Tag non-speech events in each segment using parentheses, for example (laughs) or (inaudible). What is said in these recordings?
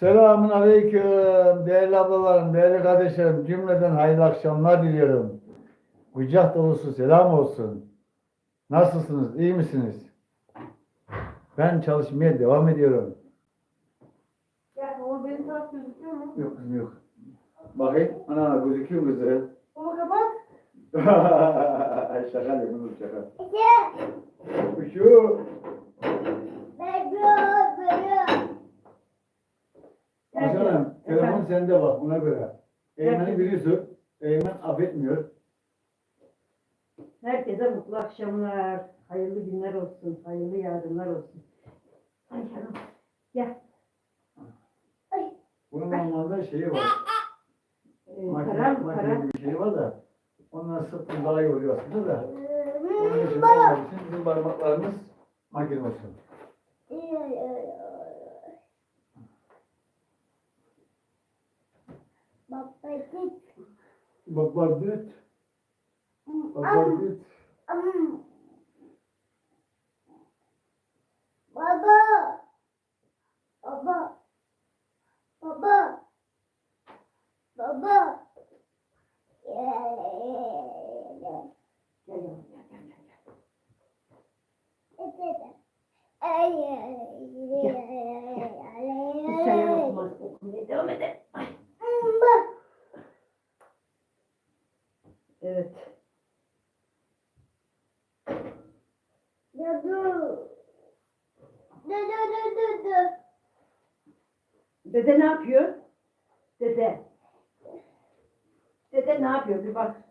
Selamun aleyküm değerli ablalarım, değerli kardeşlerim. Cümleden hayırlı akşamlar diliyorum. Kucak dolusu selam olsun. Nasılsınız, iyi misiniz? Ben çalışmaya devam ediyorum. Ya baba benim taraf gözüküyor mu? Yok kızım yok. Bakayım, ana gözüküyor mu kızım? Baba kapat. (laughs) şaka yapıyorsunuz şaka. Şu. Hasan'ım, telefon sende bak ona göre. Eymen'i biliyorsun. Eymen affetmiyor. Herkese mutlu akşamlar. Hayırlı günler olsun. Hayırlı yardımlar olsun. Ay canım. Gel. Bunun normalde şeyi var. Ee, Makine, karar makine gibi bir şey var da. Ondan sıktım daha iyi oluyor aslında da. Onun için olmadığı için bizim parmaklarımız makine olsun. Bak düt. Baba. Baba. Baba. Baba. Gel yavrum, gel gel gel. gel. Biz sen okumaz, okumaya devam edelim. Ay. Evet. Dede ne yapıyor? Dede. Dede ne yapıyor? Bir bak.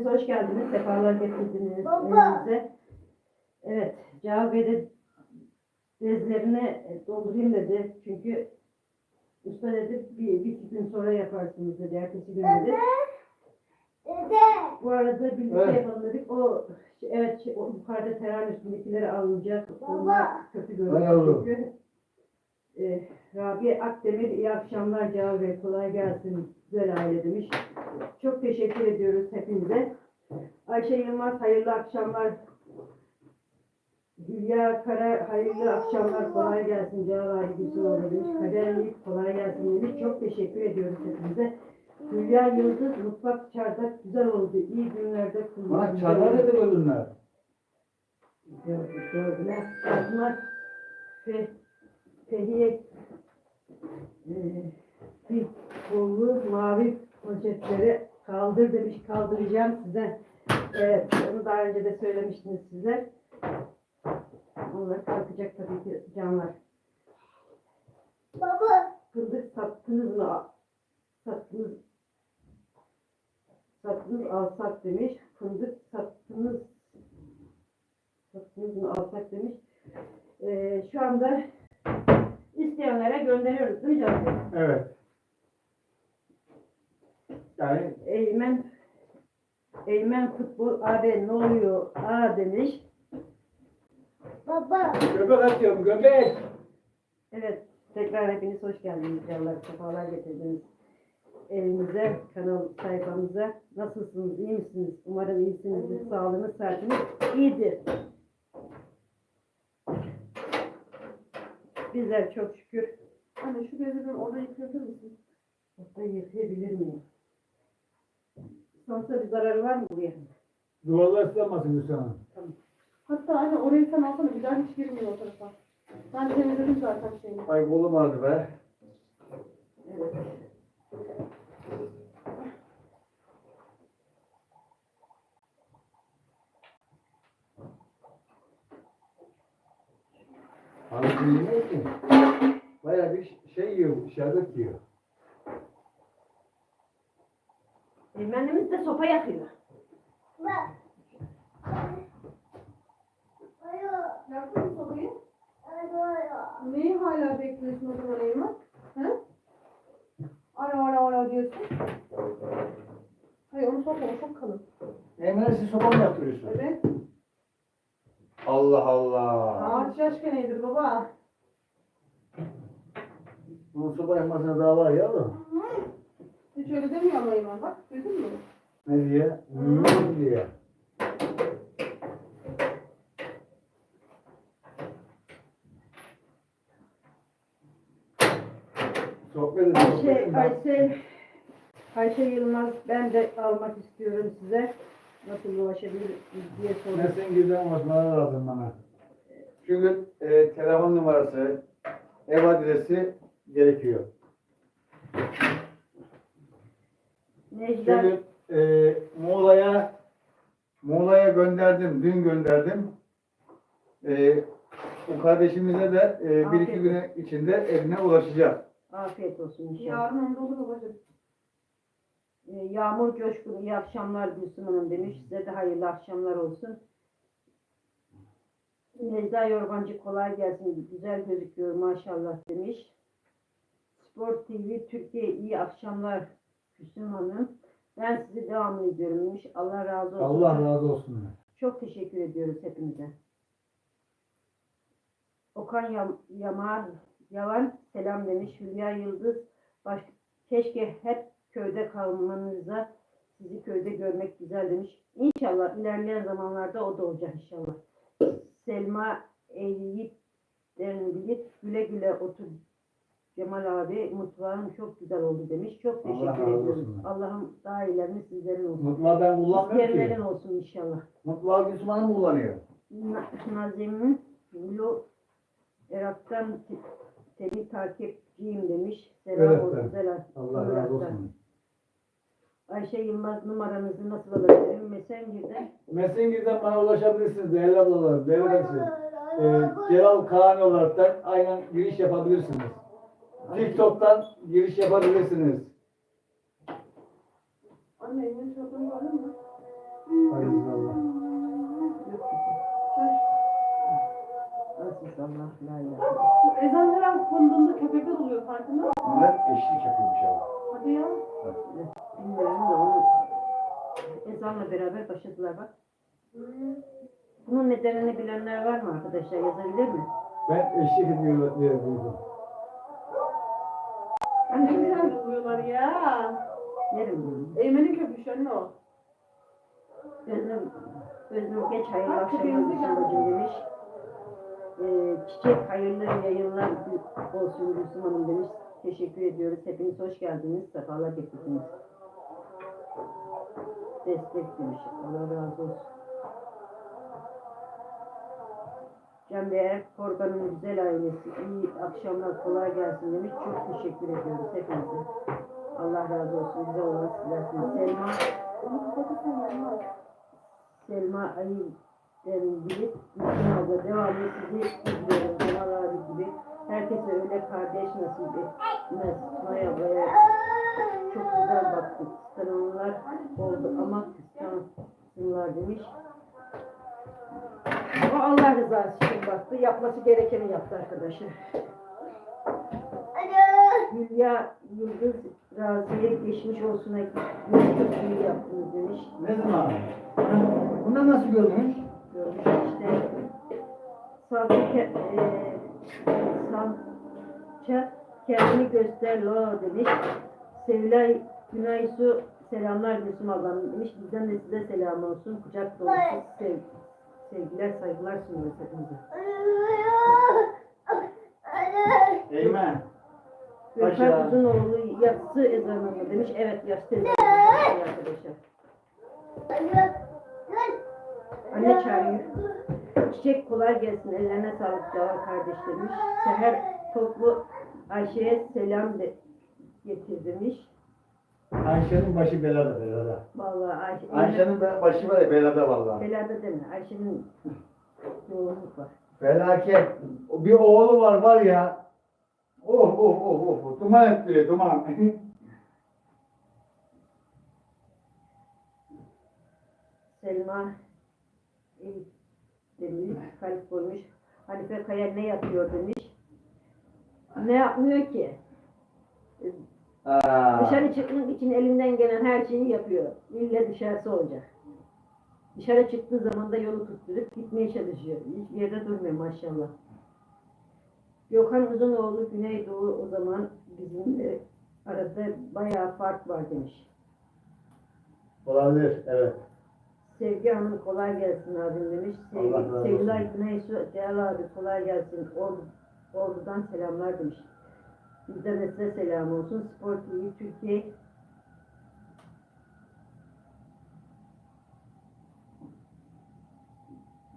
Hepiniz hoş geldiniz. Sefalar getirdiniz Baba. evimize. Evet. Cevap Bey de bezlerini doldurayım dedi. Çünkü usta dedi bir, bir iki gün sonra yaparsınız dedi. Ertesi gün dedi. Bu arada birlikte Evet. yapalım dedik. O evet şey, o yukarıda terane üstündekileri alınacak. Baba. Onlar kötü görünüyor çünkü. E, Rabia Akdemir iyi akşamlar Cevap Bey. Kolay gelsin. Güzel aile demiş. Çok teşekkür ediyoruz hepinize. Ayşe Yılmaz hayırlı akşamlar. Hülya Kara hayırlı akşamlar kolay gelsin Cevap abi Gülsün oğlu demiş. Kader kolay gelsin demiş. Çok teşekkür ediyoruz hepinize. Hülya Yıldız mutfak çardak güzel oldu. İyi günlerde Bak kullanın. çarlar da gördünler. Gördük, gördüler. Fatma Fe, Fehiye e, bir kollu mavi poşetleri kaldır demiş. Kaldıracağım size. Evet, onu daha önce de söylemiştiniz size. Onlar kalkacak tabii ki canlar. Baba. Fındık sattınız mı? Sattınız. Sattınız alsak demiş. Fındık sattınız. Sattınız mı alsak demiş. Ee, şu anda isteyenlere gönderiyoruz değil mi canım? Evet. Yani Eymen Eymen futbol abi ne oluyor? Aa demiş. Baba. göbek atıyorum göbek. Evet, tekrar hepiniz hoş geldiniz canlar. Sefalar getirdiniz evimize, kanal sayfamıza. Nasılsınız, iyi misiniz? Umarım iyisinizdir, sağlığınız, saatiniz iyidir. Bizler çok şükür. Anne şu gözü bir orada yıkayabilir misin? Hatta yıkayabilir miyim? Sonuçta bir zararı var mı buraya? Duvarlar ıslanmasın Hüsam. Hatta anne orayı sen alsana bir daha hiç girmiyor o tarafa. Ben temizledim zaten şeyini. Ay kolum ağrıdı be. Evet. Yemiyor ki. Baya bir şey yiyor, şerbet yiyor. Eymenimiz de sopa yakıyor. Baba. Yaktın mı sobayı? Neyi hala bekliyorsun o zaman Eymen? He? Ara ara ara diyorsun. Hayır onu sokma o çok kalın. Emre siz sopa mı yaptırıyorsun? Evet. Allah Allah. Ağaç yaş geneğidir baba. Bunun soba yapmasına daha var yavrum. Hiç öyle demiyor ama Eymen bak. Duydun mu? Ne diye? Hmm diye. Sohbet edin. sohbet Ayşe, edin. Ayşe, Ayşe Yılmaz ben de almak istiyorum size. Nasıl ulaşabilir diye sordum. Nesin giden ulaşmaları lazım bana. Çünkü e, telefon numarası, ev adresi gerekiyor. Necla, Çünkü e, Muğla'ya Muğla'ya gönderdim, dün gönderdim. E, o kardeşimize de e, bir iki gün içinde evine ulaşacak. afiyet olsun inşallah. Yarın onda olur babacığım. Ee, Yağmur Coşkun iyi akşamlar Gülsüm Hanım demiş. Size de hayırlı akşamlar olsun. Necla Yorgancı kolay gelsin. Güzel gözüküyor maşallah demiş. Spor TV Türkiye iyi akşamlar Gülsüm Hanım. Ben sizi devam ediyorum demiş. Allah razı olsun. Allah razı olsun. Çok teşekkür ediyoruz hepinize. Okan Yam Yamar Yavan selam demiş. Hülya Yıldız baş, keşke hep köyde kalmanıza sizi köyde görmek güzel demiş. İnşallah ilerleyen zamanlarda o da olacak inşallah. Selma Eyyip bilip güle güle otur Cemal abi mutfağın çok güzel oldu demiş. Çok Allah teşekkür razı ediyoruz. olsun. Allah'ım daha iyilerini sizlerin olsun. Mutlağı ben kullanmıyorum ki. İsteyenlerin olsun inşallah. Mutlağı Gülsüm Hanım kullanıyor. Na- Nazim'in te- seni takipçiyim demiş. Selam Evet, olsun. Selam. Allah razı olsun. Ayşe Yılmaz numaranızı nasıl alabilirim? Messenger'de. Messenger'den bana ulaşabilirsiniz değerli ablalarım, değerli kardeşlerim. Ee, Celal Kaan olarak da aynen giriş yapabilirsiniz. TikTok'tan giriş yapabilirsiniz. Anne çorbanı gördün mü? Hayırlı Allah. Aziz Allah la ilahe. Bu ezan her an konduğunda köpekler oluyor farkında mısın? Bunlar eşlik yapıyormuş abi. Hadi ya. Bilmiyorum da onu ezanla beraber başladılar bak. Bunun nedenini bilenler var mı arkadaşlar? Yazabilir mi? Ben eşlik ediyor diye duydum. Ben Ne de güzel yerim. oluyorlar ya. Yerim bunu. Eymen'in köpüşü anne o. Özlem, Özlem geç hayırlı Bak, akşamlar köpeğimizi Gülsüm geldi. demiş. Ee, çiçek hayırlı yayınlar olsun Gülsüm Hanım demiş. Teşekkür ediyoruz. Hepiniz hoş geldiniz. Sefalar getirdiniz. Destek demiş. Allah razı olsun. Can Değer, Korkan'ın güzel ailesi. iyi akşamlar, kolay gelsin demiş. Çok teşekkür ediyoruz hepinize. Allah razı olsun. Güzel olan sizlersiniz. Selma. Selma Ayı'den bilip Gülsün abla devamlı sizi izliyorum. Kemal abi gibi. Herkese öyle kardeş nasip etmez. May ablaya çok güzel baktık. Kıskananlar oldu ama kıskansınlar demiş. O Allah rızası için baktı. Yapması gerekeni yaptı arkadaşlar. Hülya Yıldız Razi'ye geçmiş olsun. Çok iyi yaptınız demiş. Ne zaman? Bunlar nasıl görmüş? görmüş işte ke- e, salça kendini göster lo demiş. Sevilay Günaysu selamlar Gülsüm ablam demiş. Bizden de size selam olsun. Kucak dolusu sev, sevgiler saygılar sunuyoruz hepinize. Eymen. Gökhan Paşa. Uzunoğlu yatsı ezanı demiş. Evet yatsı ezanı arkadaşlar. Anne çağırıyor. Çiçek kolay gelsin. Ellerine sağlık Cavan kardeş demiş. Seher Toplu Ayşe'ye selam de getir demiş. Ayşe'nin başı belada belada. Vallahi Ayşe, Ayşe'nin be- başı var ya belada vallahi. Belada deme. Ayşe'nin yoğunluk var. Felaket. Bir oğlu var var ya. Oh oh oh oh. Duman ettiriyor duman. (laughs) Selma Elif demiş. Kalp koymuş. Hanife Kaya ne yapıyor demiş. Ne yapmıyor ki? Aa. Dışarı çıkmak için elinden gelen her şeyi yapıyor. İlle dışarısı olacak. Dışarı çıktığı zaman da yolu tutturup gitmeye çalışıyor. Hiçbir yerde durmuyor maşallah. Gökhan Uzunoğlu Güneydoğu o zaman bizimle arada bayağı fark var demiş. Olabilir, evet. Sevgi Hanım kolay gelsin abim demiş. Allah Sevgi, razı olsun. Sevilay Güneysu Celal abi kolay gelsin. Ordu, Ordu'dan selamlar demiş. Bizden de size selam olsun. Spor TV Türkiye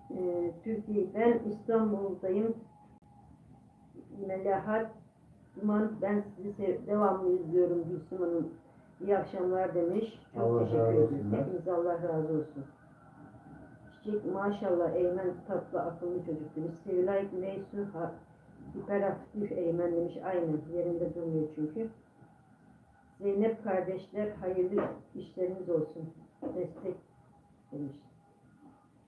Ee, Türkiye, ben İstanbul'dayım. Melahat Duman, ben sizi devamlı izliyorum Gülsüm Hanım. İyi akşamlar demiş. Çok Allah teşekkür olsun. Hepinize Allah razı olsun. Çiçek maşallah Eymen tatlı akıllı çocuk demiş. Sevilay ha, hiperaktif Eymen demiş. Aynen yerinde durmuyor çünkü. Zeynep kardeşler hayırlı işleriniz olsun. Destek demiş.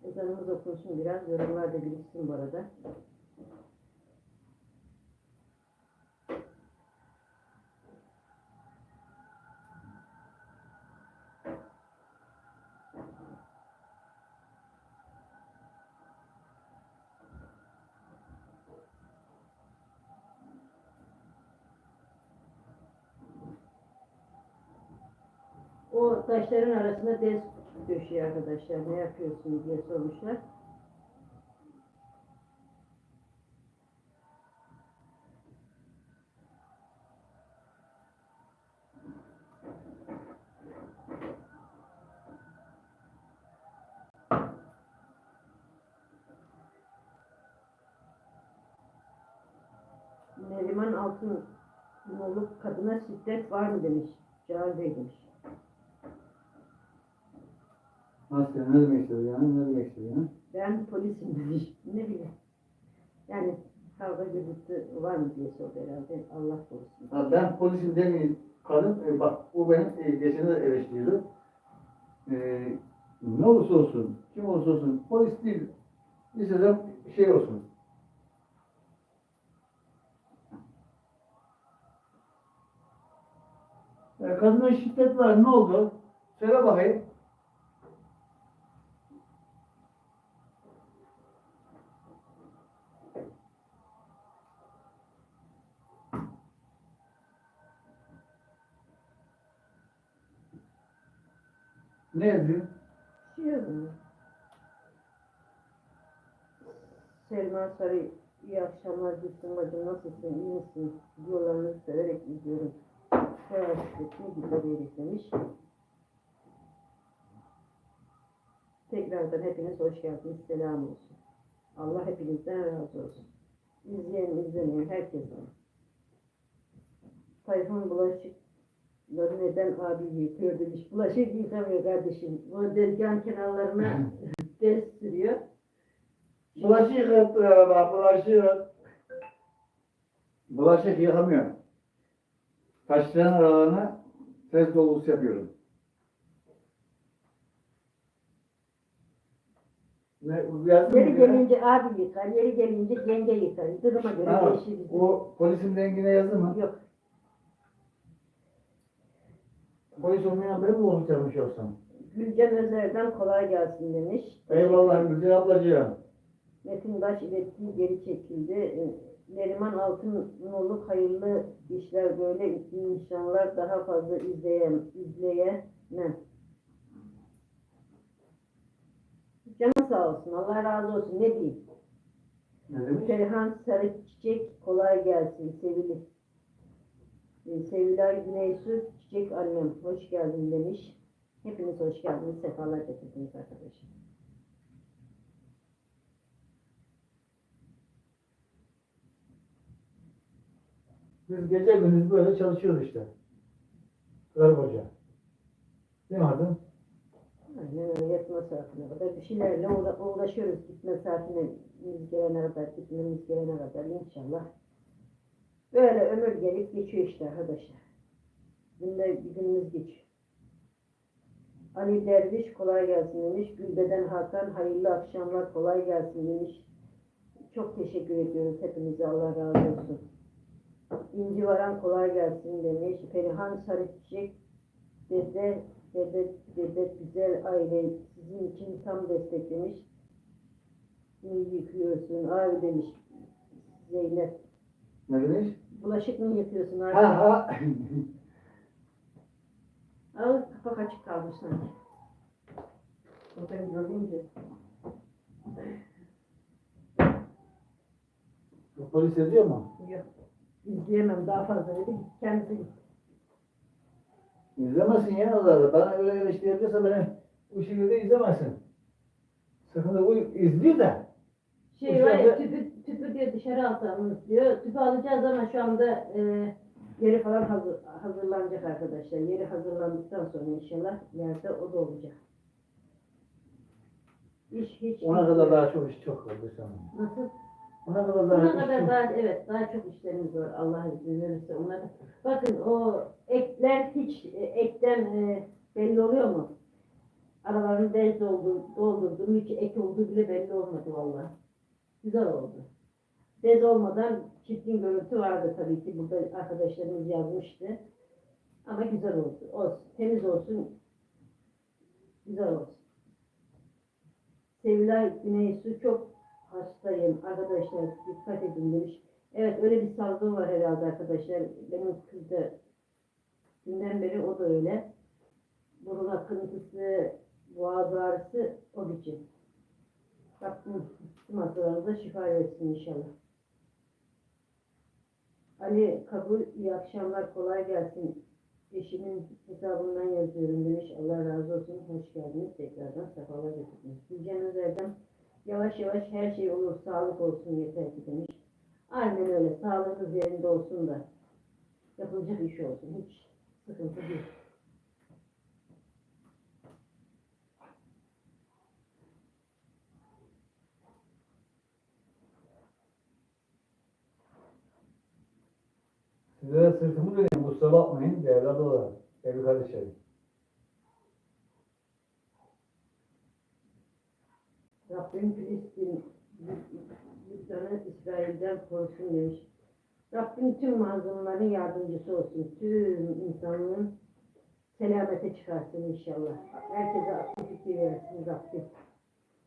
Ezanımız okunsun biraz. Yorumlar da biriksin bu arada. O taşların arasında bez döşüyor arkadaşlar. Ne yapıyorsunuz diye sormuşlar. Neriman Altın Moluk kadına şiddet var mı demiş. Cahil demiş. Nasıl, ne demek istedi yani, ne demek istedi yani? Ben polisim demiş. Ne bileyim. Yani kavga gürültü var mı diye sordu herhalde. Allah korusun. Ha, ben polisim demeyin, kadın, e, bak o benim e, geçen de eleştiriyordu. E, ne olursa olsun, kim olursa olsun, polis değil, liseden şey olsun. E, kadına şiddet var, ne oldu? Söyle bakayım. Ne yazıyor? Şey. Selma Sarı, iyi akşamlar Gülsün bacım nasılsın, iyi misin? Videolarınızı severek izliyorum. Bayağı şiddetli güzel demiş. Tekrardan hepiniz hoş geldiniz. Selam olsun. Allah hepinizden razı olsun. İzleyen, izlemeyen herkese. Tayfun bulaşıkları neden abi yıkıyor demiş. Bulaşık yıkamıyor kardeşim. Bu dezgahın kenarlarına (laughs) ders sürüyor. Bulaşık yıkattı araba, bulaşık. Bulaşık yıkamıyor. Taşların aralarına tez dolusu yapıyorum. Yeri gelince abi yıkar, yeri gelince yenge yıkar. Duruma göre değişir. o polisin rengine yazdı mı? Yok. Polis olmayan biri mi bozuk yapmış olsam? Gülcan Özer'den kolay gelsin demiş. Eyvallah Gülcan ablacığım. Metin Baş ilettiği geri çekildi. Ee, Neriman Altınoluk hayırlı işler böyle nişanlar daha fazla izleyen, izleyemem. Canı sağ olsun. Allah razı olsun. Ne diyeyim? Ne demiş? Perihan Sarı Çiçek kolay gelsin sevgili. Ee, Sevilay Çiçek annem hoş geldin demiş. Hepiniz hoş geldiniz. Sefalar getirdiniz arkadaşlar. Biz gece gündüz böyle çalışıyoruz işte. Karı koca. Değil mi Adem? Aynen öyle yatma saatine kadar bir şeylerle uğra- uğraşıyoruz. Gitme saatine biz gelene kadar, gitmemiz gelene kadar inşallah. Böyle ömür gelip geçiyor işte arkadaşlar. Bir günümüz geçiyor. Ali Derviş kolay gelsin demiş. Gülbeden Hakan hayırlı akşamlar kolay gelsin demiş. Çok teşekkür ediyoruz hepinize Allah razı olsun. İnci Varan kolay gelsin demiş. Perihan Sarıçık dede dede dede güzel aile sizin için tam desteklemiş. İyi yıkıyorsun abi demiş Zeynep Ne demiş? Bulaşık mı yıkıyorsun Ha artık? ha. Al (laughs) kapak açık kalmış sanki. Oradan görünce. Polis yazıyor mu? Yok. İzleyemem daha fazla dedi. Kendisi gitti. İzlemesin ya onları. Bana öyle eleştirirse beni bu şekilde izlemesin. Sıkıntı bu izliyor da. Şey var ya tüpü, tüpü diyor dışarı atalım diyor. Tüpü alacağız ama şu anda e, yeri falan hazır, hazırlanacak arkadaşlar. Yeri hazırlandıktan sonra inşallah yerde o da olacak. İş hiç Ona kadar daha çok iş çok kaldı an. Nasıl? Ona kadar daha Ona kadar daha evet daha çok işlerimiz var Allah izin verirse ona da. Bakın o ekler hiç e, ekten e, belli oluyor mu? Aralarını bez doldur, doldurdum hiç ek olduğu bile belli olmadı vallahi. Güzel oldu. Bez olmadan çirkin görüntü vardı tabii ki burada arkadaşlarımız yazmıştı. Ama güzel oldu. Olsun. Temiz olsun. Güzel olsun. Sevilay Güney Su çok hastayım arkadaşlar dikkat edin demiş. Evet öyle bir salgın var herhalde arkadaşlar. Benim kız da dünden beri o da öyle. Burun akıntısı, boğaz ağrısı o biçim. Rabbim tüm hastalarımıza şifa versin inşallah. Ali kabul iyi akşamlar kolay gelsin. Eşimin hesabından yazıyorum demiş. Allah razı olsun. Hoş geldiniz. Tekrardan sefalar getirdiniz. Gülcan Özer'den Yavaş yavaş her şey olur, sağlık olsun yeter ki demiş. Aynen öyle, sağlığınız yerinde olsun da yapılacak iş olsun, hiç sıkıntı değil. Sizlere sırtımı döneyim. Kusura bakmayın. Değerli adalar. Sevgili kardeşlerim. Rabbim Filistin Lübnan'ı İsrail'den korusun demiş. Rabbim tüm mazlumların yardımcısı olsun. Tüm insanlığın selamete çıkarsın inşallah. Herkese akıl fikir versin Rabbim.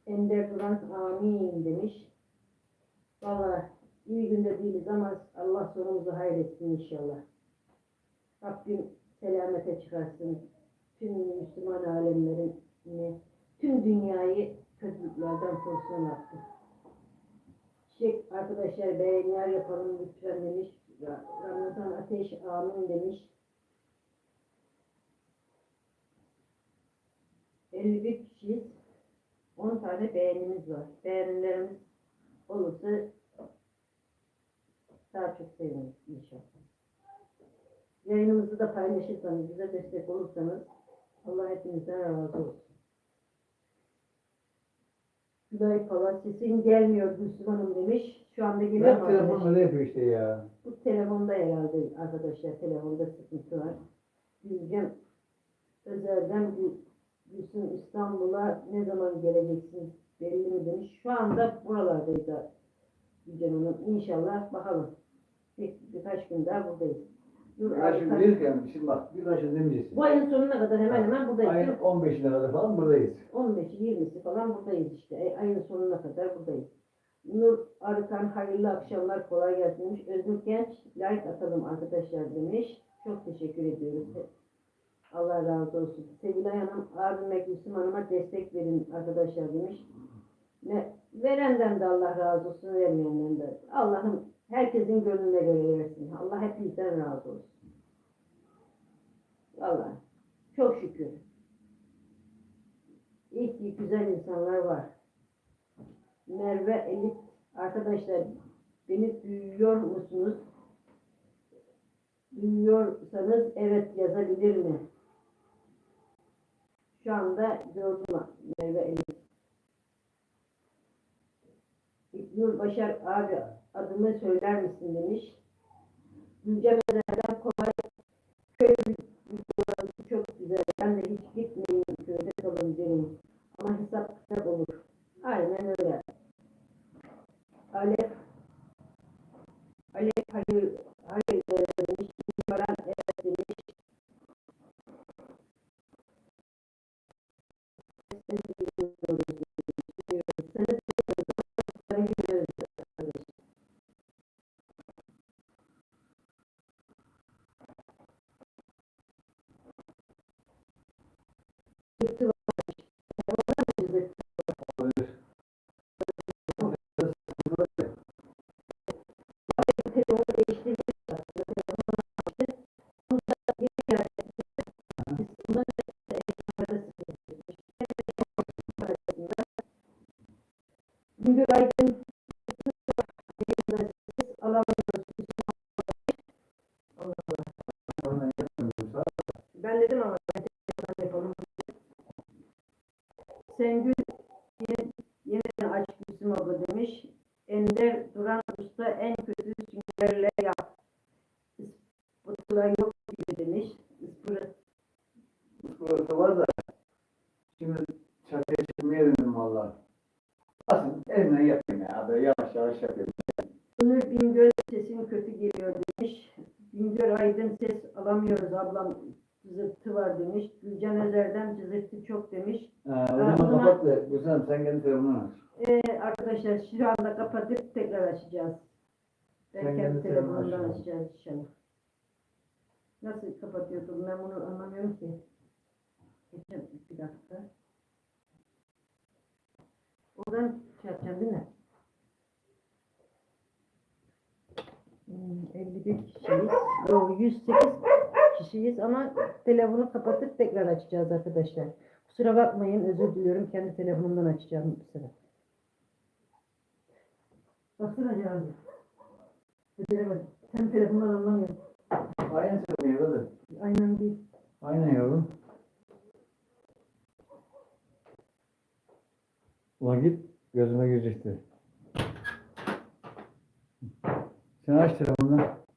Ender Duran amin demiş. Valla iyi günde değiliz ama Allah sonumuzu hayretsin inşallah. Rabbim selamete çıkarsın. Tüm Müslüman alemlerini, tüm dünyayı kötülüklerden korusun Rabbim. Çiçek arkadaşlar beğeniler yapalım lütfen demiş. Ra- Ramazan Ateş amin demiş. 51 kişiyiz. 10 tane beğenimiz var. Beğenilerimiz olursa daha çok seviniriz inşallah. Yayınımızı da paylaşırsanız, bize destek olursanız Allah hepinizden razı olsun. Gülay sesin gelmiyor Müslümanım demiş. Şu anda geliyor mu telefon öyle yapıyor işte ya. Bu telefonda herhalde arkadaşlar telefonda sıkıntı var. Gülcan Özer'den Gül- Gülsün İstanbul'a ne zaman geleceksin belli mi demiş. Şu anda buralardayız da Gülcan Hanım. İnşallah bakalım. Bir, birkaç gün daha buradayız. Dur, Ya şimdi Arka- bir yani şimdi bak bir başı demeyeceksin. bu ayın sonuna kadar hemen hemen buradayız. Ayın 15'ine kadar falan buradayız. 15'i 20'si falan buradayız işte. E, ayın sonuna kadar buradayız. Nur Arıkan hayırlı akşamlar kolay gelsin demiş. Özgür Genç like atalım arkadaşlar demiş. Çok teşekkür ediyoruz. Allah razı olsun. Sevilay Hanım abime Gülsüm Hanım'a destek verin arkadaşlar demiş. Ne, verenden de Allah razı olsun, vermeyenden de. Allah'ım herkesin gönlüne göre versin. Allah hepinizden razı olsun. Vallahi çok şükür. İyi ki güzel insanlar var. Merve Elif arkadaşlar beni duyuyor musunuz? Duyuyorsanız evet yazabilir mi? Şu anda gördüm Merve Elif. İlknur Başar abi adını söyler misin demiş. Özer'den kolay köy videoları çok güzel. Ben de hiç gitmeyin köyde kalın derim. Ama hesap kitap olur. Aynen öyle. Alef Alef hayır hayır demiş. Baran evet demiş. Seni dinliyoruz Sengül yine, yeniden aç Gülsüm abla demiş. Ender Duran Usta en kötü süngerle yap. Ispatılan yok gibi demiş. Ispırı. Burası var da şimdi çatıya çıkmaya döndüm valla. Aslında elimden yapayım ya. Böyle yavaş yavaş yapayım. Ömür Bingöl sesin kötü geliyor demiş. Bingöl Aydın ses alamıyoruz ablam cızırtı var demiş. Gülcan Özer'den cızırtı çok demiş. Ee, o zaman zaman- kapat da Gülsem sen kendi telefonunu aç. Ee, arkadaşlar şu anda kapatıp tekrar açacağız. Ben Sen kendi kendi telefonunu telefonumdan aç. açacağız inşallah. Nasıl kapatıyordum ben bunu anlamıyorum ki. Geçen bir dakika. Oradan şey yapacağım değil mi? Hmm, 51 kişiyiz. Yok 108 kişiyiz ama telefonu kapatıp tekrar açacağız arkadaşlar. Kusura bakmayın özür diliyorum. Kendi telefonumdan açacağım bu sefer. Baksana Cihazı. Beceremedim. Kendi telefondan anlamıyorum. Aynen söylüyor hadi. Aynen değil. Aynen yavrum. Git gözüme girecekti. Sen aç telefonunu.